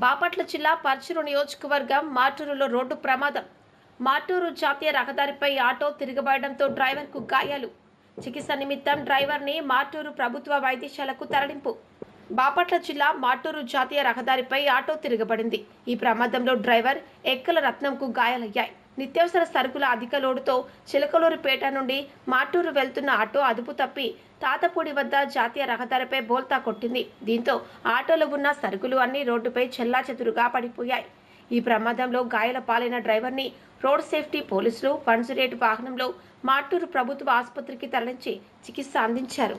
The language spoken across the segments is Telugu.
బాపట్ల జిల్లా పర్చూరు నియోజకవర్గం మాటూరులో రోడ్డు ప్రమాదం. మాటూరు జాతీయ రహదారిపై ఆటో తిరగబడడంతో డ్రైవర్కు గాయాలు. చికిత్స నిమిత్తం డ్రైవర్ని మాటూరు ప్రభుత్వ వైద్యశాలకు తరలింపు. బాపట్ల జిల్లా మాటూరు జాతీయ రహదారిపై ఆటో తిరగబడింది. ఈ ప్రమాదంలో డ్రైవర్ ఎక్కల రత్నంకు గాయాలయ్యాయి. నిత్యావసర సరుకుల అధిక లోడుతో చిలకలూరుపేట నుండి మాటూరు వెళ్తున్న ఆటో అదుపు తప్పి తాతపూడి వద్ద జాతీయ రహదారిపై బోల్తా కొట్టింది. దీంతో ఆటోలో ఉన్న సరుకులు అన్ని రోడ్డుపై చెల్లాచెదురుగా పడిపోయాయి. ఈ ప్రమాదంలో గాయాల పాలైన డ్రైవర్ని రోడ్ సేఫ్టీ పోలీసులు రేటు వాహనంలో మాటూరు ప్రభుత్వ ఆసుపత్రికి తరలించి చికిత్స అందించారు.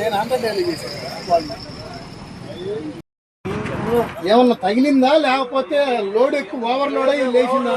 నేను అంత డ్యామేజ్ చేశాను. ఏమన్నా తగిలిందా? లేకపోతే లోడ్ ఎక్కువ ఓవర్ లోడ్ అయ్యి లేచిందా?